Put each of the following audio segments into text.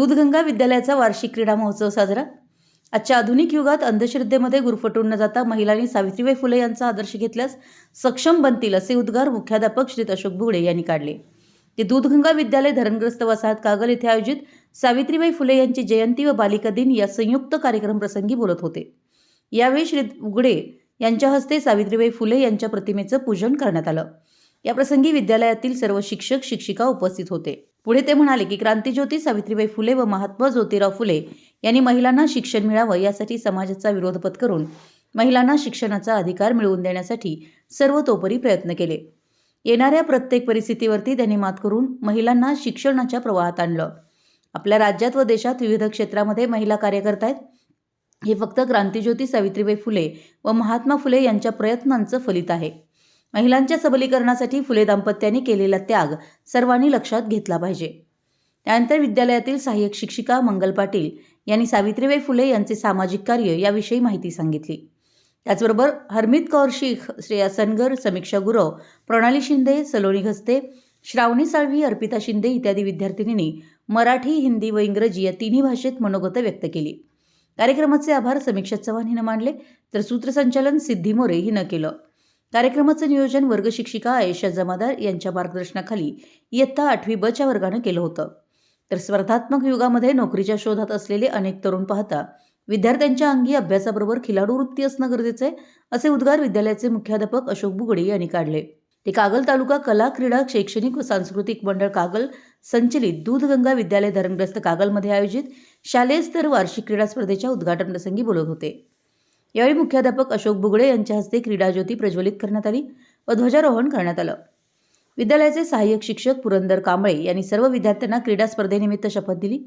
दूधगंगा विद्यालयाचा वार्षिक क्रीडा महोत्सव साजरा. आजच्या आधुनिक युगात अंधश्रद्धेमध्ये गुरफटून न जाता महिलांनी सावित्रीबाई फुले यांचा आदर्श घेतल्यास सक्षम बनतील असे उद्गार मुख्याध्यापक श्री अशोक भुगडे यांनी काढले. ते दूधगंगा विद्यालय धरणग्रस्त वसाहत कागल येथे आयोजित सावित्रीबाई फुले यांची जयंती व बालिका दिन या संयुक्त कार्यक्रम प्रसंगी बोलत होते. यावेळी श्री उगडे यांच्या हस्ते सावित्रीबाई फुले यांच्या प्रतिमेचं पूजन करण्यात आलं. या प्रसंगी विद्यालयातील सर्व शिक्षक शिक्षिका उपस्थित होते. पुढे ते म्हणाले की क्रांतीज्योती सावित्रीबाई फुले व महात्मा ज्योतिराव फुले यांनी महिलांना शिक्षण मिळावं यासाठी समाजाचा विरोध पत्करून महिलांना शिक्षणाचा अधिकार मिळवून देण्यासाठी सर्वतोपरी प्रयत्न केले. येणाऱ्या प्रत्येक परिस्थितीवरती त्यांनी मात करून महिलांना शिक्षणाच्या प्रवाहात आणलं. आपल्या राज्यात व देशात विविध क्षेत्रामध्ये महिला कार्य करतायत हे फक्त क्रांतीज्योती सावित्रीबाई फुले व महात्मा फुले यांच्या प्रयत्नांचं फलित आहे. महिलांच्या सबलीकरणासाठी फुले दाम्पत्याने केलेला त्याग सर्वांनी लक्षात घेतला पाहिजे. त्यानंतर विद्यालयातील सहाय्यक शिक्षिका मंगल पाटील यांनी सावित्रीबाई फुले यांचे सामाजिक कार्य याविषयी माहिती सांगितली. त्याचबरोबर हरमित कौर शेख श्रेया सनगर समीक्षा गुरव प्रणाली शिंदे सलोनी घस्ते श्रावणी साळवी अर्पिता शिंदे इत्यादी विद्यार्थिनींनी मराठी हिंदी व इंग्रजी या तिन्ही भाषेत मनोगत व्यक्त केली. कार्यक्रमाचे आभार समीक्षा चव्हाण हिनं मांडले तर सूत्रसंचालन सिद्धी मोरे हिनं केलं. कार्यक्रमाचं नियोजन वर्गशिक्षिका आयशा जमादार यांच्या मार्गदर्शनाखाली इयत्ता आठवी बच्या वर्गानं केलं होतं. तर स्पर्धात्मक युगामध्ये नोकरीच्या शोधात असलेले अनेक तरुण पाहता विद्यार्थ्यांच्या अंगी अभ्यासाबरोबर खिलाडू वृत्ती असणं गरजेचे असे उद्गार विद्यालयाचे मुख्याध्यापक अशोक बुगडे यांनी काढले. ते कागल तालुका कला क्रीडा शैक्षणिक व सांस्कृतिक मंडळ कागल संचलित दूधगंगा विद्यालय धरणग्रस्त कागलमध्ये आयोजित शालेय स्तर वार्षिक क्रीडा स्पर्धेच्या उद्घाटन प्रसंगी बोलत होते. यावेळी मुख्याध्यापक अशोक बुगडे यांच्या हस्ते क्रीडा ज्योती प्रज्वलित करण्यात आली व ध्वजारोहण करण्यात आलं. विद्यालयाचे सहाय्यक शिक्षक पुरंदर कांबळे यांनी सर्व विद्यार्थ्यांना क्रीडा स्पर्धेनिमित्त शपथ दिली.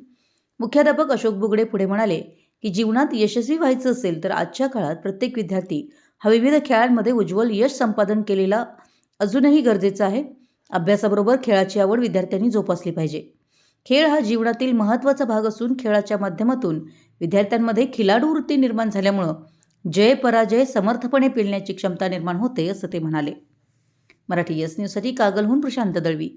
मुख्याध्यापक अशोक बुगडे पुढे म्हणाले की जीवनात यशस्वी व्हायचं असेल तर आजच्या काळात प्रत्येक विद्यार्थी हा विविध खेळांमध्ये उज्ज्वल यश संपादन केलेला अजूनही गरजेचं आहे. अभ्यासाबरोबर खेळाची आवड विद्यार्थ्यांनी जोपासली पाहिजे. खेळ हा जीवनातील महत्त्वाचा भाग असून खेळाच्या माध्यमातून विद्यार्थ्यांमध्ये खिलाडू वृत्ती निर्माण झाल्यामुळं जय पराजय समर्थपणे पेलण्याची क्षमता निर्माण होते असं ते म्हणाले. मराठी यस न्यूजसाठी कागलहून प्रशांत दळवी.